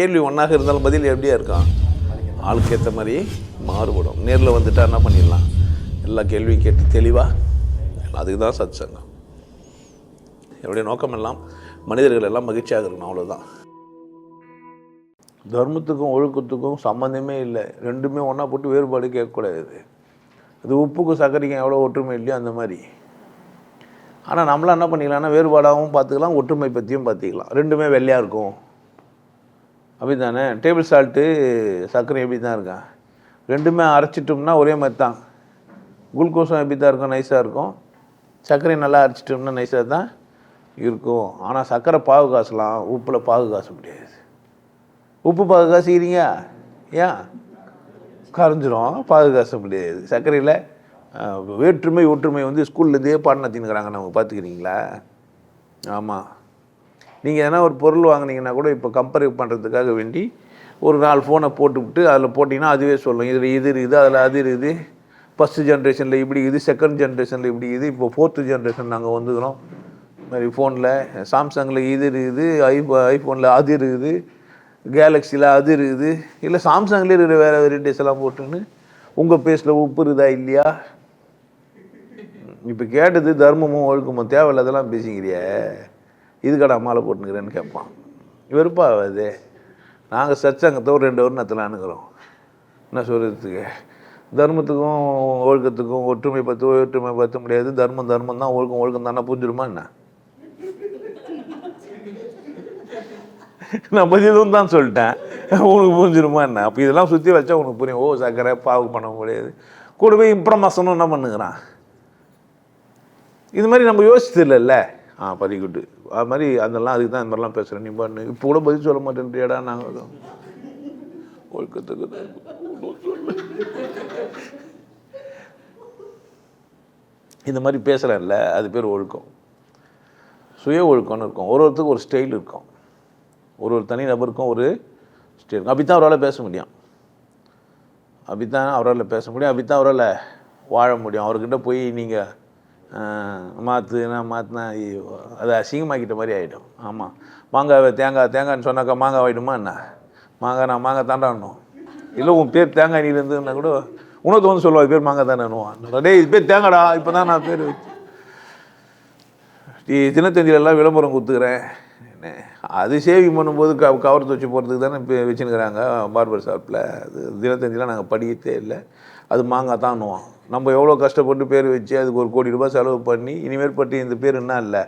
கேள்வி ஒன்றாக இருந்தாலும் பதில் எப்படியா இருக்கான் ஆளுக்கு ஏற்ற மாதிரி மாறுபடும். நேரில் வந்துட்டா என்ன பண்ணிடலாம்? எல்லா கேள்வியும் கேட்டு தெளிவாக அதுக்கு தான் சத் சங்கம் என்னுடைய நோக்கம் எல்லாம் மனிதர்கள் எல்லாம் மகிழ்ச்சியாக இருக்கணும் அவ்வளோதான் தர்மத்துக்கும் ஒழுக்கத்துக்கும் சம்மந்தமே இல்லை. ரெண்டுமே ஒன்றா போட்டு வேறுபாடு கேட்கக்கூடாது. அது உப்புக்கும் சர்க்கரைக்கும் எவ்வளோ ஒற்றுமை இல்லையோ அந்த மாதிரி. ஆனால் நம்மளாம் என்ன பண்ணிக்கலாம்னா வேறுபாடாகவும் பார்த்துக்கலாம் ஒற்றுமை பற்றியும் பார்த்துக்கலாம். ரெண்டுமே வெள்ளையாக இருக்கும். அப்படி தானே டேபிள் சால்ட்டு சர்க்கரை எப்படி தான் இருக்கான் ரெண்டுமே அரைச்சிட்டோம்னா ஒரே மாதிரி தான். குளுக்கோஸும் எப்படி தான் இருக்கும்? நைஸாக இருக்கும். சர்க்கரை நல்லா அரைச்சிட்டோம்னா நைஸாக தான் இருக்கும். ஆனால் சர்க்கரை பாகு காசலாம் உப்பில் பாகு காச முடியாது உப்பு பாகு காசுக்கிறீங்க ஏன்? கரைஞ்சிரும். பாகு காச முடியாது சர்க்கரையில் வேற்றுமை ஒற்றுமை வந்து ஸ்கூல்லேருந்தே பாடின தின்னுக்கிறாங்க நமக்கு பார்த்துக்கிறீங்களா? ஆமாம் நீங்கள் எதனா ஒரு பொருள் வாங்குனீங்கன்னா கூட இப்போ கம்பேர் பண்ணுறதுக்காக வேண்டி ஒரு நாலு ஃபோனை போட்டுவிட்டு அதில் போட்டிங்கன்னா அதுவே சொல்லும். இதில் இது இருக்குது அதில் அது இருக்குது. ஃபஸ்ட்டு ஜென்ரேஷனில் இப்படி இது செகண்ட் ஜென்ரேஷனில் இப்படி இது இப்போ ஃபோர்த்து ஜென்ரேஷன் நாங்கள் வந்துக்கிறோம். மாதிரி ஃபோனில் சாம்சங்கில் இது இருக்குது ஐஃபோ ஐஃபோனில் அது இருக்குது கேலக்ஸியில் அது இருக்குது. இல்லை சாம்சங்லேயே இருக்கிற வேறு வெரைட்டிஸ் எல்லாம் போட்டுன்னு உங்கள் பேஸில் உப்பு இருக்குதா இல்லையா? இப்போ கேட்டது தர்மமும் ஒழுக்கமும் தேவையில்லாதெல்லாம் பேசிக்கிறியே. இதுக்கடா மாலை போட்டுனுக்கிறேன்னு கேட்பான். வெறுப்பா நாங்கள் சச்சங்கத்தை ஒரு ரெண்டு வருடம் நத்தலான்னுக்கிறோம் என்ன சொல்கிறதுக்கு தர்மத்துக்கும் ஒழுக்கத்துக்கும் ஒற்றுமை பற்றி ஒற்றுமை பற்ற முடியாது. தர்மம் தர்மம் தான் ஒழுக்கம் ஒழுக்கம் தானே புரிஞ்சிருமா என்ன? நான் பதிலும் தான் சொல்லிட்டேன். உனக்கு புரிஞ்சிருமா என்ன? அப்போ இதெல்லாம் சுற்றி வச்சா உனக்கு புரியும். ஓ சக்கரை பாவு பண்ண முடியாது. கூட போய் என்ன பண்ணுங்கிறான் இது மாதிரி நம்ம யோசிச்சதில்லைல்ல ஆ பதிக்குட்டு அது மாதிரி அதெல்லாம் அதுக்கு தான் இந்த மாதிரிலாம் பேசுகிறேன் நீ பண்ணு இப்போ கூட பதில் சொல்ல மாட்டேன்றியாடா நாங்கள் ஒழுக்கத்துக்கு தான் இந்த மாதிரி பேசுகிறேன்ல அது பேர் ஒழுக்கம். சுய ஒழுக்கம்னு இருக்கும். ஒரு ஒருத்தருக்கு ஒரு ஸ்டைல் இருக்கும். ஒரு ஒரு தனி நபருக்கும் ஒரு ஸ்டைல் இருக்கும். அப்படி தான் அவரால் பேச முடியும். அப்படி தான் அவரால் பேச முடியும். அப்படி தான் அவரால் வாழ முடியும். அவர்கிட்ட போய் நீங்கள் மாற்றுனா மாற்றினா ஐயோ அது அசிங்கமாக்கிட்ட மாதிரி ஆகிடும் ஆமாம் மாங்காய் தேங்காய் தேங்காய்னு சொன்னாக்கா மாங்காய் ஆகிடுமா என்ன? மாங்காய் நான் மாங்காய் தாண்டாடணும் இல்லை உன் பேர் தேங்காய் நீ இருந்ததுன்னா கூட உனக்கு வந்து சொல்லுவா இது பேர் மாங்காய் தானே டே இது பேர் தேங்காடா இப்போ தான் நான் பேர் வச்சு டி தினத்தந்தியிலலாம் விளம்பரம் கொடுத்துக்கிறேன் என்ன, அது சேவிங் பண்ணும்போது க கவர் துவச்சி போகிறதுக்கு தானே இப்போ வச்சுன்னுக்குறாங்க பார்பர் ஷாப்பில் அது தினத்தந்திலாம் நாங்கள் படிக்கத்தே இல்லை. அது மாங்காய் தான்னுவோம் நம்ம எவ்வளோ கஷ்டப்பட்டு பேர் வச்சு அதுக்கு ஒரு கோடி ரூபாய் செலவு பண்ணி இனிமேல் பட்டி இந்த பேர் என்ன இல்லை.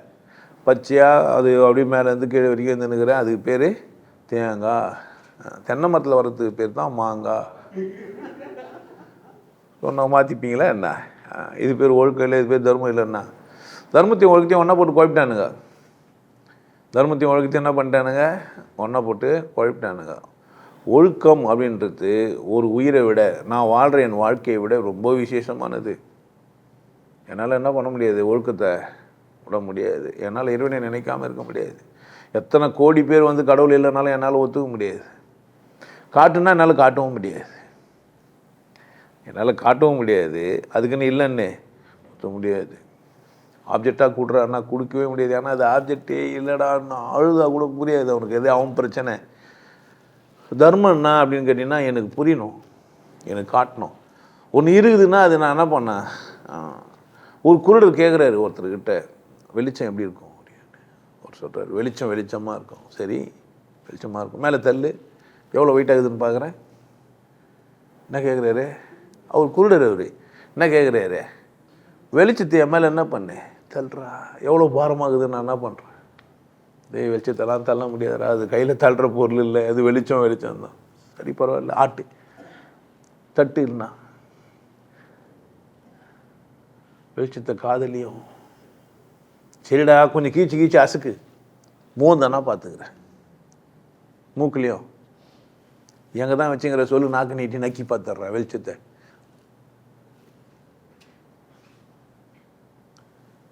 பச்சையாக அது அப்படியே மேலேருந்து கீழே வரைக்கும் இருந்துன்னுக்கிறேன் அதுக்கு பேர் தேங்காய். தென்னை மரத்தில் வர்றதுக்கு பேர் தான் மாங்காய். சொன்ன மாற்றிப்பீங்களா என்ன? இது பேர் ஒழுக்கம் இல்லை இது பேர் தர்மம் இல்லைன்னா. தர்மத்தையும் ஒழுக்கத்தையும் ஒன்றா போட்டு குழப்பிட்டானுங்க. தர்மத்தையும் ஒழுக்கத்தையும் என்ன பண்ணிட்டானுங்க? ஒன்றா போட்டு குழப்பிட்டானுங்க. ஒழுக்கம் அப்படின்றது ஒரு உயிரை விட நான் வாழ்கிற என் வாழ்க்கையை விட ரொம்ப விசேஷமானது. என்னால் என்ன பண்ண முடியாது? ஒழுக்கத்தை விட முடியாது. என்னால் இறைவனை நினைக்காமல் இருக்க முடியாது. எத்தனை கோடி பேர் வந்து கடவுள் இல்லைனாலும் என்னால் ஒத்துக்க முடியாது. காட்டுனா என்னால் காட்டவும் முடியாது. என்னால் காட்டவும் முடியாது. அதுக்குன்னு இல்லைன்னு ஒத்த முடியாது. ஆப்ஜெக்டாக கூடுறான்னா கொடுக்கவே முடியாது. ஏன்னா அது ஆப்ஜெக்டே இல்லைடான்னு அழுதாக கூட புரியாது. அவனுக்கு எது? அவன் பிரச்சனை. தர்மம் என்ன அப்படின்னு கேட்டிங்கன்னா எனக்கு புரியணும். எனக்கு காட்டணும். ஒன்று இருக்குதுன்னா அது நான் என்ன பண்ணேன்? ஒரு குருடர் கேட்குறாரு ஒருத்தர்கிட்ட. வெளிச்சம் எப்படி இருக்கும்? அப்படின்னு. சொல்கிறார் வெளிச்சம் வெளிச்சமாக இருக்கும். சரி வெளிச்சமாக இருக்கும். மேலே தள்ளு. எவ்வளோ வெயிட் ஆகுதுன்னு பார்க்குறேன் என்ன கேட்குறாரு அவர் குருடர் அவர். என்ன கேட்குறாரு வெளிச்சத்தை என் மேலே என்ன பண்ணேன் தள்ளுறா. எவ்வளோ பாரமாகுது நான் என்ன பண்ணுறேன் இதே வெளிச்சத்தெல்லாம் தள்ள முடியாதுடா அது கையில் தள்ளுற பொருள் இல்லை. அது வெளிச்சம் வெளிச்சம் தான். சரி பரவாயில்ல. ஆட்டு. தட்டு இல்லைனா வெளிச்சத்தை காதலியும். சரிடா கொஞ்சம் கீச்சு கீச்சு அசுக்கு. மூந்தானா பார்த்துக்கிறேன் மூக்குலையும். எங்கே தான் வச்சுங்கிற சொல்லு நாக்கு நீட்டி நக்கி பார்த்துட்றேன் வெளிச்சத்தை.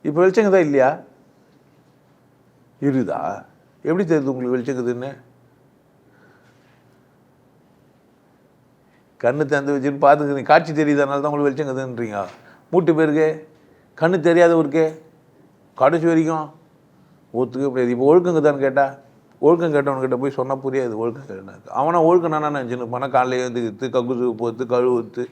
இப்போ வெளிச்சங்க தான் இல்லையா? இருக்குதா எப்படி தெரியுது உங்களுக்கு வெளிச்சங்குதுன்னு கண்ணு திறந்து வச்சுன்னு பார்த்துக்கிறீங்க காட்சி தெரியுதனால தான் உங்களுக்கு வெளிச்சங்குதுன்றீங்க மூட்டு பேருக்கு கண்ணு தெரியாதவருக்கு கடைசி வரைக்கும்? ஒத்துக்க முடியாது இப்போ ஒழுக்கங்க கேட்டால் ஒழுக்கம் கேட்டவன்கிட்ட போய் சொன்னால் புரியாது ஒழுக்கம் கேட்டனாக்கு அவனை ஒழுக்கம் நான் நினச்சின்னு போனால் காலையில் எழுந்துக்கிட்டு ககுசு போத்து கழுவுத்து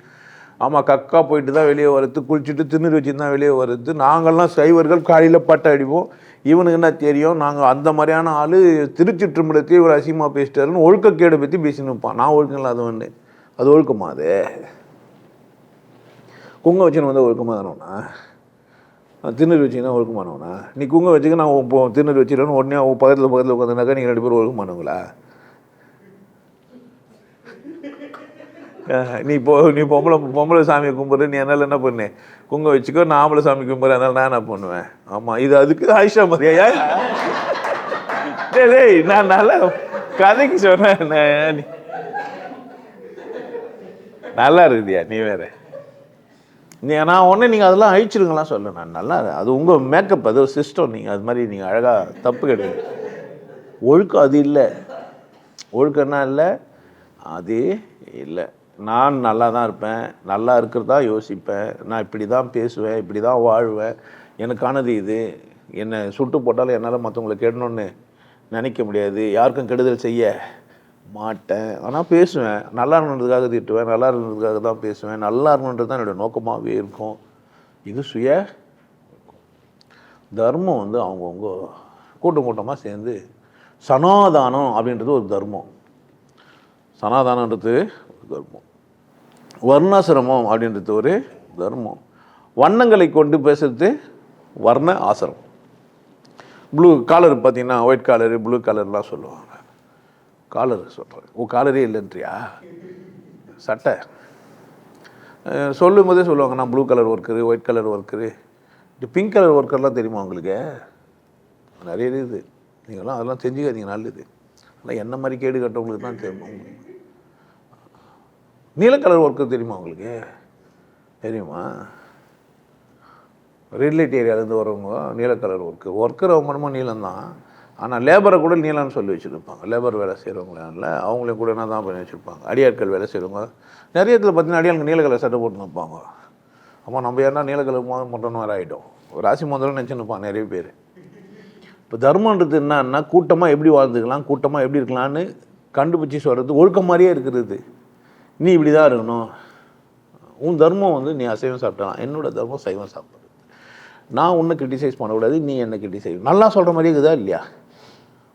ஆமாம் கக்கா போயிட்டு தான் வெளியே வரது குளிச்சுட்டு திண்ணூறு வச்சு தான் வெளியே வருது நாங்கள்லாம் சைவர்கள் காலையில் பட்டை அடிப்போம். இவனுக்கு என்ன தெரியும்? நாங்கள் அந்த மாதிரியான ஆள் திருச்சிற்றம்பலத்தையும் இவர் அசிங்கமாக பேசிட்டாருன்னு ஒழுக்கக்கேடை பற்றி பேசின்னு இருப்பான் நான் ஒழுக்கம் இல்லாதவன்னு அது ஒழுக்கமா அது? குங்க வச்சுன்னு வந்து ஒழுக்கமாக தானோண்ணா திண்ணூறு வச்சிங்கன்னா ஒழுக்கமானவனா? நீ குங்க வச்சுக்க நான் இப்போ வச்சிடணும் உடனே பக்கத்தில் பக்கத்தில் உட்காந்துனாக்கா நீங்கள் ரெண்டு பேரும் ஒழுக்கமானவங்களா? நீ போ நீ பொம்பளை பொம்பளை சாமி கும்பிட்ற நீ என்னால் என்ன பண்ணு? குங்க வச்சுக்கோ நான் ஆம்பளை சாமி கும்பிட்றேன் அதனால் நான் என்ன பண்ணுவேன்? ஆமாம் இது அதுக்கு ஆயிஷா மரியா டேய் டேய் நான் நல்லா கதைக்கு சொன்னேன் நீ- நல்லா இருக்குதியா நீ வேற? நீ நான் ஒன்று நீங்கள் அதெல்லாம் அழிச்சிருங்கலாம் சொல்ல நான் நல்லா அது உங்கள் மேக்கப் அது ஒரு சிஸ்டம் நீங்கள் அது மாதிரி நீங்கள் அழகாக தப்பு கிடையாது ஒழுக்கம் அது இல்லை. ஒழுக்கம்னா இல்லை அது இல்லை. நான் நல்லா தான் இருப்பேன் நல்லா இருக்கிறதா யோசிப்பேன் நான் இப்படி தான் பேசுவேன் இப்படி தான் வாழ்வேன். எனக்கானது இது. என்னை சுட்டு போட்டாலும் என்னால் மற்றவங்களை கேடணும்னு நினைக்க முடியாது. யாருக்கும் கெடுதல் செய்ய மாட்டேன். ஆனால் பேசுவேன். நல்லா இருக்கணுன்றதுக்காக திட்டுவேன் நல்லா இருந்ததுக்காக தான் பேசுவேன். நல்லா இருக்கணுன்றது தான் என்னோடய நோக்கமாகவே இருக்கும். இது சுய தர்மம் வந்து அவங்கவுங்க கூட்டம் கூட்டமாக சேர்ந்து சனாதானம் அப்படின்றது ஒரு தர்மம். சனாதானன்றது ஒரு தர்மம். வர்ணாசிரமம் அப்படின்றது ஒரு தர்மம். வண்ணங்களை கொண்டு பேசுறது வர்ண ஆசிரமம் ப்ளூ காலர் பார்த்தீங்கன்னா ஒயிட் காலரு ப்ளூ கலர்லாம் சொல்லுவாங்க. காலர் சொல்கிறாங்க ஓ காலரே இல்லைன்றியா? சட்டை. சொல்லும் போதே சொல்லுவாங்க நான் blue colour worker white colour worker இந்த பிங்க் கலர் ஒர்க்கர்லாம் தெரியுமா உங்களுக்கு? நிறைய இது. நீங்களாம் அதெல்லாம் செஞ்சுக்காதீங்க நல்லது. ஆனால் என்ன மாதிரி கேடு கட்டவங்களுக்கு தான் தெரியும். நீல கலர் ஒர்க்கர் தெரியுமா உங்களுக்கு? தெரியுமா? ரெட் லைட் ஏரியாவிலேருந்து வரவங்க நீல கலர் ஒர்க்கு ஒர்க்கர் அவங்க என்னமோ நீளம் தான் ஆனால் லேபரை கூட நீளம்னு சொல்லி வச்சுருப்பாங்க. லேபர் வேலை செய்கிறவங்களால அவங்களையும் கூட என்ன தான் பண்ணி வச்சுருப்பாங்க? அடியாட்கள் வேலை செய்கிறவங்க நிறைய இடத்துல பார்த்தீங்கன்னா அடியாளுக்கு நீல கலர் சட்டை போட்டு நிற்பாங்க அம்மா நம்ம ஏன்னா நீல கலர் மோ வேறு ஆகிட்டோம் ராசி முதல்ல நினச்சி நிறைய பேர். இப்போ தர்மன்றது என்னன்னா கூட்டமாக எப்படி வாழ்ந்துக்கலாம் கூட்டமாக எப்படி இருக்கலாம்னு கண்டுபிடிச்சி சொல்கிறது ஒழுக்கம் மாதிரியே இருக்கிறது. நீ இப்படி தான் இருக்கணும். உன் தர்மம் வந்து நீ அசைவம் சாப்பிட்டலாம் என்னோட தர்மம் சைவம் சாப்பிட்றது. நான் உன்னை கிரிட்டிசைஸ் பண்ணக்கூடாது நீ என்னை கிரிட்டிசைஸ் நல்லா சொல்கிற மாதிரி இருக்குதா இல்லையா?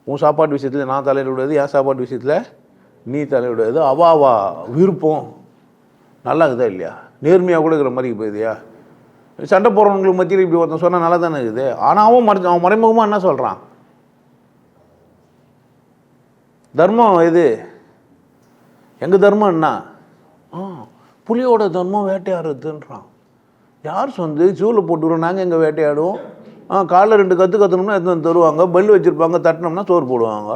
உன் சாப்பாட்டு விஷயத்தில் நான் தலையிட விடாது என் சாப்பாட்டு விஷயத்தில் நீ தலையிடாது அவாவா விருப்பம். நல்லா இருக்குதா இல்லையா? நேர்மையாக கூட இருக்கிற மாதிரி போகுதியா சண்டை போடுறவங்களுக்கு மத்தியில் இப்படி ஒருத்தன் சொன்னால் நல்லா தானே இருக்குது. ஆனால் அவன் மறை அவன் மறைமுகமாக என்ன சொல்கிறான் தர்மம் இது எங்கள் தர்மம் என்ன? ஆ புலியோட தர்மம் வேட்டையாடுறதுன்றான். யார் சொந்து ஜூவில் போட்டுக்கிறோம் நாங்கள் எங்கே வேட்டையாடுவோம்? ஆ காலைல ரெண்டு கற்று கற்றுனோம்னா எடுத்து தருவாங்க? பெல் வச்சுருப்பாங்க. தட்டினோம்னா சோறு போடுவாங்க.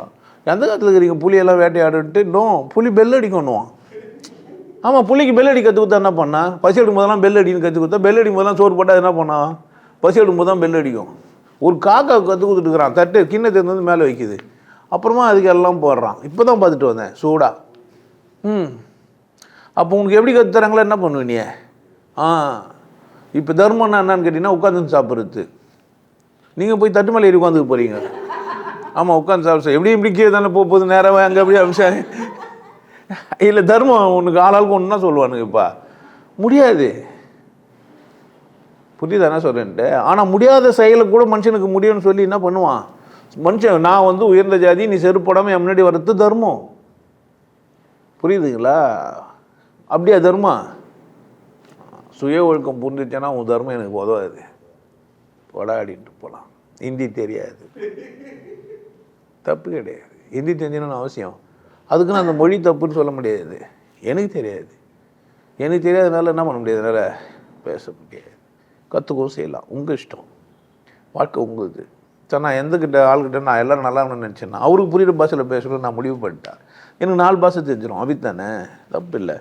எந்த காலத்தில் இருக்கிறீங்க புலியெல்லாம் வேட்டையாடுன்ட்டு இன்னும் புலி பெல் அடிக்கணுவான் ஆமாம் புளிக்கு பெல் அடி கற்றுக் கொடுத்தா என்ன பண்ணா? பசி எடுக்கும் போதெல்லாம் பெல் அடின்னு கற்றுக் கொடுத்தா பெல் அடிக்கும் போதெல்லாம் சோறு போட்டால் என்ன பண்ணா? பசி எடுக்கும் போது தான் பெல் அடிக்கும். ஒரு காக்கா கற்றுக் கொடுத்துட்டுருக்குறான் தட்டு கிண்ணத்தை வந்து மேலே வைக்குது. அப்புறமா அதுக்கு எல்லாம் போடுறான். இப்போ தான் பார்த்துட்டு வந்தேன். சூடாக ம். அப்போ உனக்கு எப்படி கற்றுத்தராங்களோ என்ன பண்ணுவ நீ? ஆ. இப்போ தர்மம்னா என்னன்னு கேட்டிங்கன்னா உட்காந்து சாப்பிட்றது. நீங்கள் போய் தட்டு மேலே ஏறி உட்காந்துக்க போகிறீங்க ஆமாம் உட்காந்து சாப்பிட எப்படி இப்படி கீழே தானே போக போகுது நேராக அங்கே அப்படியே அமிஷம் இல்லை தர்மம் உனக்கு ஆளாளுக்கு ஒன்றுனா சொல்லுவானுங்கப்பா சொல்லுவானுங்க இப்போ. முடியாது. புரியுதா சொல்கிறேன்ட்டு ஆனால் முடியாத செயலை கூட மனுஷனுக்கு முடியும்னு சொல்லி என்ன பண்ணுவான்? மனுஷன் நான் வந்து உயர்ந்த ஜாதி நீ செருப்படாமல் என் முன்னாடி வர்றது தர்மம். புரியுதுங்களா? அப்படியா தர்மம் சுய ஒழுக்கம் புரிஞ்சிச்சேன்னா உன் தர்மம் எனக்கு உதவாது. போடாடின்ட்டு போகலாம் ஹிந்தி தெரியாது. தப்பு கிடையாது. ஹிந்தி தெரிஞ்சணும்னு அவசியம். அதுக்குன்னு அந்த மொழி தப்புன்னு சொல்ல முடியாது. எனக்கு தெரியாது. எனக்கு தெரியாதனால என்ன பண்ண முடியாது? என்னால் பேச முடியாது. கற்றுக்கவும் செய்யலாம். உங்கள் இஷ்டம். வாழ்க்கை உங்களுது. சரி நான் எந்தக்கிட்ட ஆள்கிட்ட நான் எல்லோரும் நல்லா நினச்சேன்னா அவருக்கு புரியுற பாஷையில் பேசணும்னு நான் முடிவு பண்ணிட்டேன். எனக்கு நாலு பாஷை தெரிஞ்சிடும் அபித்தானே தப்பு இல்லை.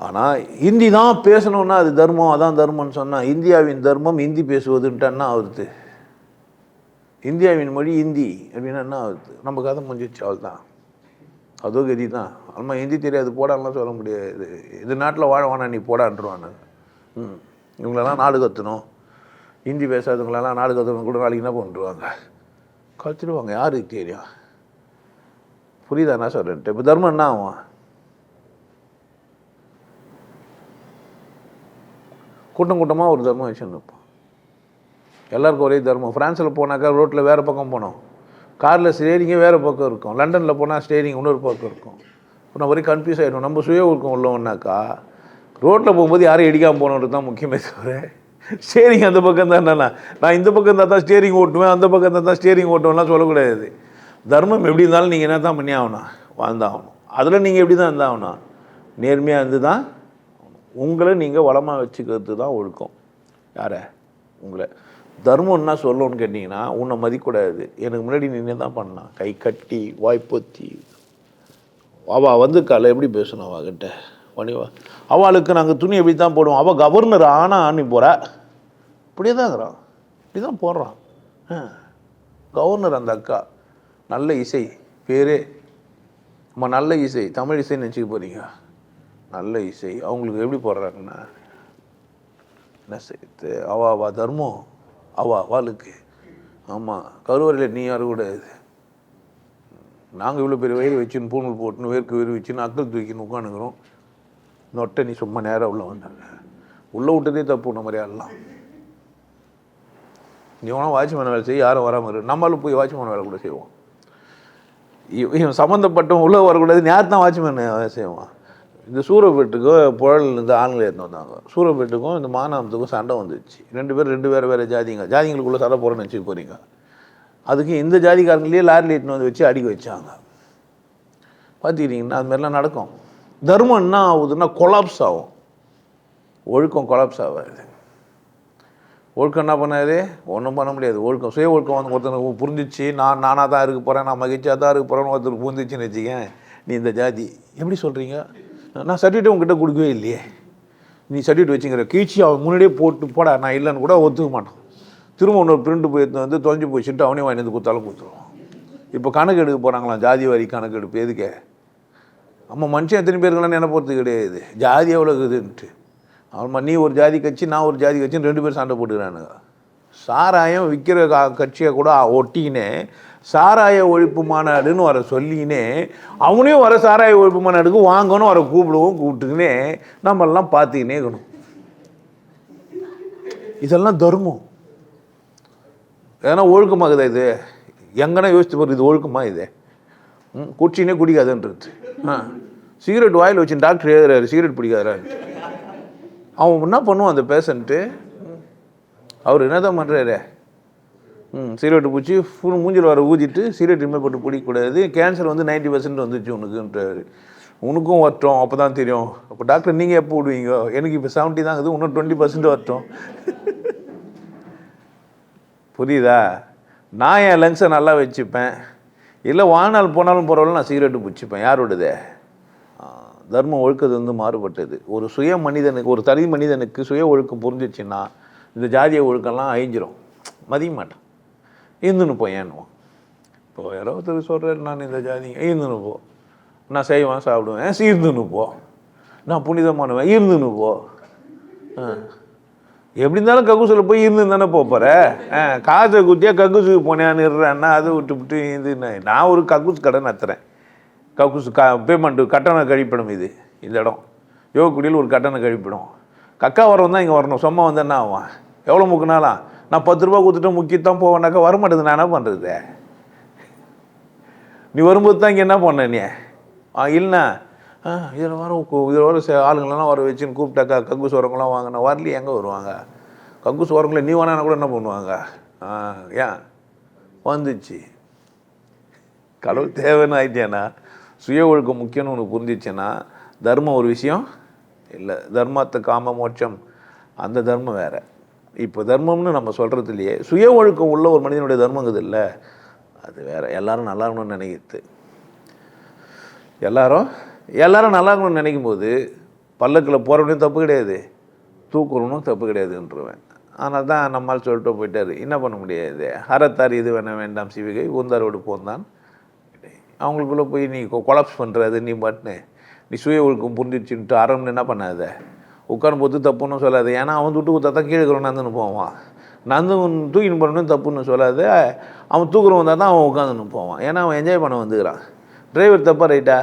ஆனால் ஹிந்தி தான் பேசணுன்னா அது தர்மம் அதான் தர்மம்னு சொன்னால் இந்தியாவின் தர்மம் ஹிந்தி பேசுவதுன்ட்டு என்ன ஆகுது? இந்தியாவின் மொழி ஹிந்தி அப்படின்னா என்ன ஆகுது? நம்ம கதை முடிஞ்சிச்சு அவள் தான் அதோ கதி தான். அம்மா ஹிந்தி தெரியாது போடான்லாம் சொல்ல முடியாது. இது நாட்டில் வாழ வேணா நீ போடான்ட்டுருவானு ம். இவங்களெல்லாம் நாடு கற்றணும் ஹிந்தி பேசாதவங்களெல்லாம் நாடு கற்றணும் கூட நாளைக்கு என்ன பண்ணிடுவாங்க கற்றுடுவாங்க யாருக்கு தெரியும்? புரியுதா என்ன சொல்கிறேன்ட்டு இப்போ தர்மம் என்ன ஆகும்? கூட்டம் கூட்டமாக ஒரு தர்மம் வச்சுன்னு இருப்போம் எல்லாருக்கும் ஒரே தர்மம். ஃப்ரான்ஸில் போனாக்கா ரோட்டில் வேறு பக்கம் போனோம். காரில் ஸ்டேரிங்கே வேறு பக்கம் இருக்கும். லண்டனில் போனால் ஸ்டேரிங் இன்னொரு பக்கம் இருக்கும். இப்போ நான் ஒரே கன்ஃபியூஸ் ஆகிடும் நம்ம சுய ஊருக்கும் உள்ளவனாக்கா ரோட்டில் போகும்போது யாரும் இடிக்காமல் போகணுன்றது தான் முக்கியமே தவிர ஸ்டேரிங் அந்த பக்கம் தான் என்னென்னா நான் இந்த பக்கம் தான் தான் ஸ்டேரிங் ஓட்டுவேன் அந்த பக்கம் தான் தான் ஸ்டேரிங் ஓட்டுவேன்லாம் சொல்லக்கூடாது. தர்மம் எப்படி இருந்தாலும் நீங்கள் என்ன தான் பண்ணி ஆகணும் வாழ்ந்தாகணும் அதில் நீங்கள் எப்படி தான் இருந்தாகணும் நேர்மையாக இருந்து தான் உங்களை நீங்கள் வளமாக வச்சுக்கிறது தான் ஒழுக்கம். யாரை? உங்களை. தர்மம் என்ன சொல்லணும்னு கேட்டிங்கன்னா உன்னை மதிக்கூடாது. எனக்கு முன்னாடி நின்று தான் பண்ணான் கை கட்டி வாய்ப்பொத்தி அவள் வந்து காலை எப்படி பேசணும் அவகிட்ட? பணிவா அவளுக்கு நாங்கள் துணி எப்படி தான் போடுவோம்? அவள் கவர்னர் ஆனால் நீ போகிற இப்படியே தான் இருக்கிறான். இப்படி தான் போடுறான் கவர்னர் அந்த அக்கா. நல்ல இசை. பேரே. நம்ம நல்ல இசை. தமிழ் இசைன்னு நினச்சிக்க போகிறீங்க நல்ல இசை. அவங்களுக்கு எப்படி போடுறாங்கன்னா என்ன செய்யுது அவா அவா தர்மம் அவ அவளுக்கு. ஆமாம் கருவறையில் நீ யாரும் கூடாது நாங்கள் இவ்வளோ பெரிய வயிறு வச்சுன்னு பூணூல் போட்டுன்னு வேர்க்கு வேறு வச்சுன்னு அக்கல் தூக்கின்னு உட்காந்துக்கிறோம் நொட்டை நீ சும்மா நேராக உள்ள வந்தாங்க. உள்ளே விட்டதே தப்பு நம்ம மாதிரி ஆடலாம் நீ வேணால் வாட்ச்மேன் வேலை செய்ய யாரும் வராமல் இரு. நம்மளும் போய் வாட்ச்மேன் வேலை கூட செய்வோம். இவன் சம்மந்தப்பட்டவன் உள்ளே வரக்கூடாது யார் தான் வாட்ச்மேன் வேலை செய்வான். இந்த சூரப்பேட்டுக்கும் புழல் இந்த ஆண்களை எடுத்து வந்தாங்க. சூரப்பேட்டுக்கும் இந்த மாநாமத்துக்கும் சண்டை வந்துச்சு. ரெண்டு பேரும் ரெண்டு பேர் வேறு ஜாதிங்க. ஜாதிங்களுக்குள்ளே சண்டை போகிறேன்னு வச்சுக்க போகிறீங்க அதுக்கு இந்த ஜாதிக்காரங்களையே லாரியில் எடுத்துன்னு வந்து வச்சு அடிக்க வச்சாங்க. பார்த்துக்கிட்டிங்கன்னா அது மாதிரிலாம் நடக்கும். தர்மம் என்ன ஆகுதுன்னா கொலாப்ஸ் ஆகும். ஒழுக்கம் கொலாப்ஸ் ஆகாது. ஒழுக்கம் என்ன பண்ணாது ஒன்றும் பண்ண முடியாது. ஒழுக்கம் சுய ஒழுக்கம் வந்து ஒருத்தனுக்கு புரிஞ்சிச்சு. நான் நானாக தான் இருக்க போகிறேன் நான் மகிழ்ச்சியாக தான் இருக்க போகிறேன்னு ஒருத்தருக்கு புரிஞ்சிச்சுன்னு வச்சுக்கேன். நீ இந்த ஜாதி. எப்படி சொல்கிறீங்க நான் சர்டிஃபிகேட் உங்ககிட்ட கொடுக்கவே இல்லையே. நீ சர்டிஃபிகேட் வச்சுங்கிற கீழ்ச்சி அவன் முன்னாடியே போட்டு போடா நான் இல்லைன்னு கூட ஒத்துக்க மாட்டான். திரும்ப இன்னொரு பிரிண்ட் போய் எடுத்துன்னு வந்து தொலைஞ்சு போச்சுட்டு அவனே வாங்கி வந்து கொடுத்தாலும் கொடுத்துருவான். இப்போ கணக்கு எடுக்க போகிறாங்களாம் ஜாதி வாரி கணக்கு எடுப்பு எதுக்கே? நம்ம மனுஷன் எத்தனை பேருங்களாம் நினைப்போறது கிடையாது. ஜாதி எவ்வளோ இருக்குதுன்ட்டு. அவன் நீ ஒரு ஜாதி கட்சி நான் ஒரு ஜாதி கட்சின்னு ரெண்டு பேரும் சண்டை போட்டுக்கிறானுங்க. சாராயம் விற்கிற கா- கட்சியை கூட ஒட்டிக்கினே சாராய ஒழிப்பு மாநாடுன்னு வர சொல்லினே அவனையும் வர சாராய ஒழிப்பு மாநாடுக்கு வாங்கணும் வர கூப்பிடுவோம் கூப்பிட்டுக்கினே நம்மெல்லாம் பார்த்துக்கினே இருக்கணும். இதெல்லாம் தர்மம். ஏன்னா ஒழுக்கமாகுதா இது? எங்கன்னா யோசித்து போகிறது இது ஒழுக்கமா இது? ம் குடிச்சினே குடிக்காதுன்றது. ஆ சிகரெட் வாயில் வச்சு டாக்டர் எழுதுறாரு சிகரெட் பிடிக்காதாரு அவன் என்ன பண்ணுவான் அந்த பேஷண்ட்டு? அவர் என்ன தான் பண்ணுறாரு சிகரெட்டு பூச்சி ஃபுல் மூஞ்சில் வர ஊதிட்டு சிகரெட் இனிமேல் போட்டு பிடிக்கக்கூடாது. கேன்சர் வந்து 90% பர்சன்ட் வந்துச்சு உனக்குன்றாரு. உனக்கும் வரட்டும் அப்போ தான் தெரியும். அப்போ டாக்டர் நீங்கள் எப்போ விடுவீங்க? எனக்கு இப்போ செவன்ட்டி தான் இருக்குது இன்னும் டுவெண்ட்டி பர்சன்ட் வரட்டும். புரியுதா? நான் என் லங்ஸை நல்லா வச்சுப்பேன். இல்லை வாழ்நாள் போனாலும் போகிறவங்களும் நான் சிகரெட்டு பிடிச்சிப்பேன் யாரோடது? தர்மம் ஒழுக்கது வந்து மாறுபட்டது. ஒரு சுய மனிதனுக்கு ஒரு தனி மனிதனுக்கு சுய ஒழுக்கம் புரிஞ்சிச்சுன்னா இந்த ஜாதிய ஒழுக்கம்லாம் அழிஞ்சிரும். மதிய மாட்டேன். இருந்துன்னு போ ஏன்னுவான் இப்போ யாரோ ஒருத்தர் சொல்கிறார் நான் இந்த ஜாதி இருந்துன்னு போ. நான் செய்வேன் சாப்பிடுவேன். சீர்ந்துன்னு போ? நான் புனிதமானவன். இருந்துன்னு போ. எப்படி இருந்தாலும் கக்கூசில் போய் இருந்து தானே போகிற காசை குத்தியா கக்கூசுக்கு போனேன்னு இருறேன்னா அதை விட்டு விட்டு இது நான் ஒரு கக்கூஸ் கடை நடத்துகிறேன் கக்கூஸ் க பேமெண்ட்டு கட்டண கழிப்பிடம் இது இந்த இடம். யோகக்குடியில் ஒரு கட்டண கழிப்பிடம். கக்கா வரவன் தான் இங்கே வரணும். சும்மா வந்து என்ன ஆவான் எவ்வளோ முக்கினாலாம் நான் பத்து ரூபா கொடுத்துட்டு முக்கியத்தான் போவேனாக்கா வரமாட்டேது நான் என்ன பண்ணுறது நீ வரும்போது தான் இங்கே என்ன பண்ண நீ? ஆ இல்லைண்ணா. ஆ இதில் வர இதில் வர ஆளுங்களெல்லாம் வர வச்சுன்னு கூப்பிட்டாக்கா கக்கூஸ் வரவங்களாம் வாங்கினா வரலையே எங்கே வருவாங்க? கக்கூஸ் வரவங்களே நீ வேணா கூட என்ன பண்ணுவாங்க? ஆ ஏன்? வந்துச்சு. கடவுள் தேவைன்னு ஆயிட்டேன்னா சுய ஒழுக்கம் முக்கியம்னு உனக்கு புரிஞ்சிச்சுன்னா தர்மம் ஒரு விஷயம் இல்லை. தர்மத்தை காம மோட்சம் அந்த தர்மம் வேறு. இப்போ தர்மம்னு நம்ம சொல்கிறது இல்லையே. சுய ஒழுக்கம் உள்ள ஒரு மனிதனுடைய தர்மங்கிறது இல்லை. அது வேற. எல்லாரும் நல்லா இருக்கணும்னு நினைக்கிறது. எல்லாரும் எல்லாரும் நல்லா இருக்கணும்னு நினைக்கும் போது பல்லக்கில் போகிறவனையும் தப்பு கிடையாது. தூக்குறவனும் தப்பு கிடையாதுன்றவன். ஆனால் தான் நம்மால் சொல்லிட்டு போயிட்டாரு. என்ன பண்ண முடியாது? அறத்தார் இது வேண வேண்டாம் சிவிகை. ஊந்தாரோடு போந்தான். அவங்களுக்குள்ளே போய் நீ கொலாப்ஸ் பண்ணுறது நீ பாட்டுன்னு. நீ சுய ஒழுக்கம் புரிஞ்சிச்சுன்ட்டு அறம்னு என்ன பண்ணாத? உட்காரும் போது தப்புன்னு சொல்லாது. ஏன்னா அவன் துட்டு கொடுத்தா தான் கீழே இருக்கிறவன் நந்துன்னு போவான். நந்து தூக்கின்னு போடணும் தப்புன்னு சொல்லாத. அவன் தூக்குறவன் வந்தால் தான் அவன் உட்காந்துன்னு போவான். ஏன்னா அவன் என்ஜாய் பண்ண வந்துக்கிறான். டிரைவர் தப்பா ரைட்டா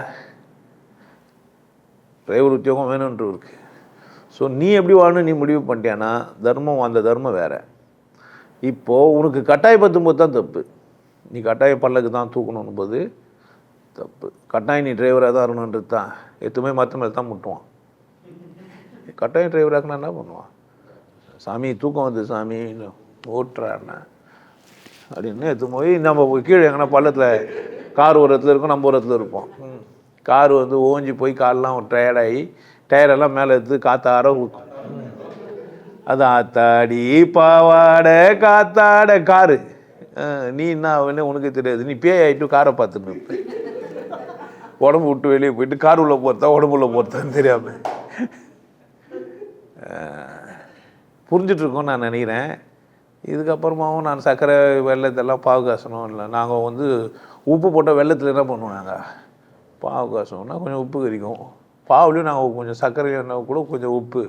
டிரைவர் உத்தியோகம் வேணும்ன்ற இருக்கு. ஸோ நீ எப்படி வாழணும்? நீ முடிவு பண்ணிட்டியானா தர்மம் அந்த தர்மம் வேறு. இப்போது உனக்கு கட்டாயப்படுத்தும் போது தான் தப்பு. நீ கட்டாய பல்லக்கு தான் தூக்கணும் போது தப்பு. கட்டாயம் நீ டிரைவராக தான் இருக்கணுன்றது தான். எதுவுமே மற்ற மேலே தான் முட்டுவான். கட்டாயம் டிரைவராக்குனா என்ன பண்ணுவான்? சாமி தூக்கம் வந்து சாமி ஓட்டுறாருண்ணா. அப்படின்னு எடுத்து போய் நம்ம கீழே எங்கன்னா பள்ளத்தில் கார் உரத்தில் இருக்கும் நம்ம உரத்தில் இருப்போம். கார் வந்து ஓஞ்சி போய் கால்லாம் டயர்டாகி டயரெல்லாம் மேலே எடுத்து காத்தார ஊக்கும் அது ஆத்தாடி பாவாட காத்தாட காரு நீ என்ன ஆகுன்னு உனக்கு தெரியாது. நீ பேய் ஆகிட்டு காரை பார்த்துன்னு உடம்பு விட்டு வெளியே போயிட்டு கார் உள்ளே போகிறதா உடம்புல போகிறதான்னு தெரியாமல் புரிஞ்சிட்ருக்கோன்னு இருக்கோம்னு நான் நினைக்கிறேன். இதுக்கப்புறமாவும் நான் சர்க்கரை வெள்ளத்தெல்லாம் பாவு காசணும் இல்லை நாங்கள் வந்து உப்பு போட்ட வெள்ளத்தில் என்ன பண்ணுவோம் நாங்கள் பாவு காசணும்னா கொஞ்சம் உப்பு கறிக்கும் பாவுலேயும் நாங்கள் கொஞ்சம் சர்க்கரை எண்ணெய் கூட கொஞ்சம் உப்பு.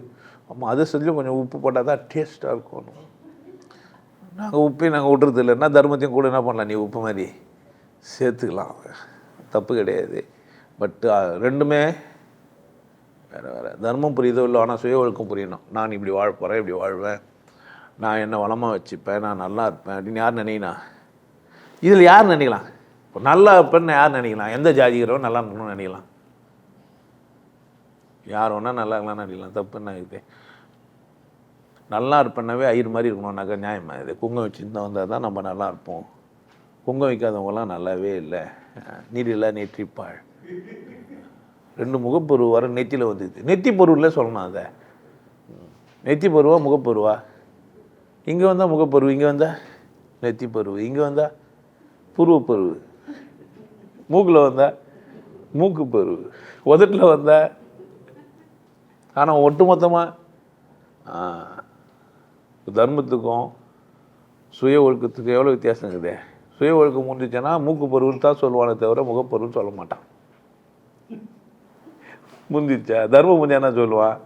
ஆமாம் அது செஞ்சு கொஞ்சம் உப்பு போட்டால் தான் டேஸ்ட்டாக இருக்கணும் நாங்கள் உப்பையும் நாங்கள் விட்றது இல்லைன்னா தர்மத்தையும் கூட என்ன பண்ணலாம் நீ உப்பு மாதிரி சேர்த்துக்கலாம். தப்பு கிடையாது. பட் ரெண்டுமே வேறு வேறு. தர்மம் புரியுதோ இல்லை ஆனால் சுய ஒழுக்கம் புரியணும். நான் இப்படி வாழ போகிறேன் இப்படி வாழ்வேன். நான் என்ன வளமாக வச்சுப்பேன் நான் நல்லா இருப்பேன் அப்படின்னு யார் நினைக்கினா இதில் யார் நினைக்கலாம்? இப்போ நல்லா இருப்பேன்னு யார் நினைக்கலாம்? எந்த ஜாதிக்கிறவன் நல்லா இருக்கணும்னு நினைக்கலாம்? யார் வேணால் நல்லா இருக்கலாம் நினைக்கலாம்? தப்புன்னு இது? நல்லா இருப்பேன்னாவே ஐயர் மாதிரி இருக்கணும்னாக்கா நியாயமா இது? குங்கம் வச்சுருந்தா வந்தால் தான் நம்ம நல்லா இருப்போம். குங்கம் வைக்காதவங்களாம் நல்லாவே இல்லை. நீரில்ல நெற்றிப்பாள் ரெண்டு முகப்பருவ வர நெத்தியில் வந்துது நெத்தி பருவில் சொல்லணும் அதை. நெத்தி பருவா முகப்பருவா? இங்கே வந்தால் முகப்பருவு இங்கே வந்தால் நெத்தி பருவு இங்கே வந்தால் புருவ பருவு. மூக்கில் வந்தால் மூக்கு பருவு. உதட்டில் வந்தால் ஆனால் ஒட்டுமொத்தமாக தர்மத்துக்கும் சுய ஒழுக்கத்துக்கும் எவ்வளோ வித்தியாசம் இருக்குது? சுய ஒழுக்கம் முடிஞ்சிச்சுன்னா மூக்கு பருவுன்னு தான் சொல்லுவானே தவிர முகப்பருன்னு சொல்ல மாட்டான். முந்திச்சா தர்மம் முந்தி என்ன சொல்லுவான்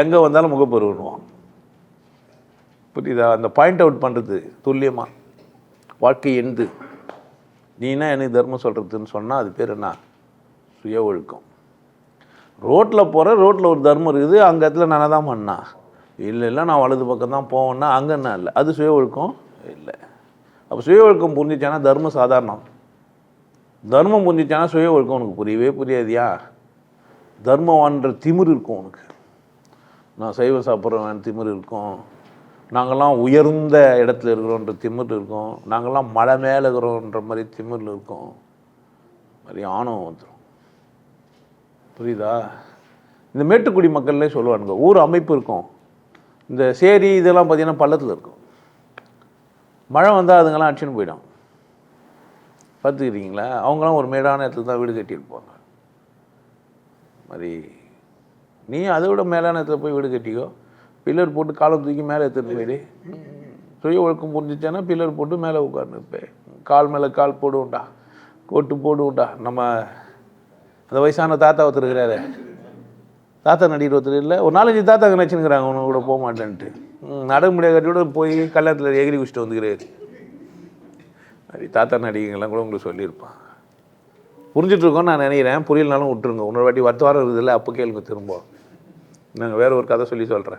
எங்கே வந்தாலும் முகப்பருவனுவான் புரியுதா? அந்த பாயிண்ட் அவுட் பண்ணுறது துல்லியமாக வாழ்க்கை எந்து நீனா எனக்கு தர்மம் சொல்கிறதுன்னு சொன்னால் அது பேர் என்ன? சுய ஒழுக்கம். ரோட்டில் போகிற ரோட்டில் ஒரு தர்மம் இருக்குது. அங்கே இடத்துல நான் தான் பண்ணா? இல்லை இல்லை நான் வலது பக்கம் தான் போவேன்னா அங்கே என்ன இல்லை? அது சுய ஒழுக்கம் இல்லை. அப்போ சுய ஒழுக்கம் புரிஞ்சிச்சானா தர்மம் சாதாரணம். தர்மம் புரிஞ்சிச்சானா சுய ஒழுக்கம் உனக்கு புரியவே புரியாதியா? தர்மவான்ற திமிர் இருக்கும் உனக்கு. நான் சைவம் சாப்பிட்றவன் திமிர் இருக்கும். நாங்கள்லாம் உயர்ந்த இடத்துல இருக்கிறோன்ற திமிர் இருக்கும். நாங்கள்லாம் மலை மேலே இருக்கிறோன்ற மாதிரி திமிரில் இருக்கும். மாதிரி ஆணவம் வந்துடும் புரியுதா? இந்த மேட்டுக்குடி மக்கள்லே சொல்லுவானுங்க ஊர் அமைப்பு இருக்கும். இந்த சேரி இதெல்லாம் பார்த்தீங்கன்னா பள்ளத்தில் இருக்கும். மழை வந்தால் அதுங்கெல்லாம் அடிச்சுன்னு போயிடும். பார்த்துக்கிறீங்களா? அவங்களாம் ஒரு மேடான இடத்துல தான் வீடு கட்டியிருப்பாங்க மாதிரி. நீ அதை விட மேலான இடத்துல போய் வீடு கட்டிக்கோ. பில்லர் போட்டு காலம் தூக்கி மேலே எடுத்துகிட்டு போயிடு. சுய ஒழுக்கம் புரிஞ்சிச்சேன்னா பில்லர் போட்டு மேலே உட்காந்துருப்பேன் கால் மேலே கால் போடுவோம்டா. கோட்டு போடுவோம்டா. நம்ம அந்த வயசான தாத்தா ஒருத்தர் இருக்கிறாரு. தாத்தா நடிகர் ஒருத்தர் இல்லை. ஒரு நாலஞ்சு தாத்தா நினச்சினுக்கிறாங்க உனக்கு கூட போக மாட்டேன்ட்டு. நடக்க நட முடியாத கட்டியோட போய் கல்யாணத்தில் எகிரி குச்சிட்டு வந்துக்கிறாரு. அப்படி தாத்தா நடிகைங்கெல்லாம் கூட உங்களுக்கு சொல்லியிருப்பான். புரிஞ்சிட்ருக்கோன்னு இருக்கோம் நான் நினைக்கிறேன். புரியலனாலும் விட்டுருங்க. இன்னொரு வாட்டி வருத்த வாரம் இருக்குதுல்ல அப்போ கேளுங்க திரும்ப. நாங்கள் வேறு ஒரு கதை சொல்லி சொல்கிறேன்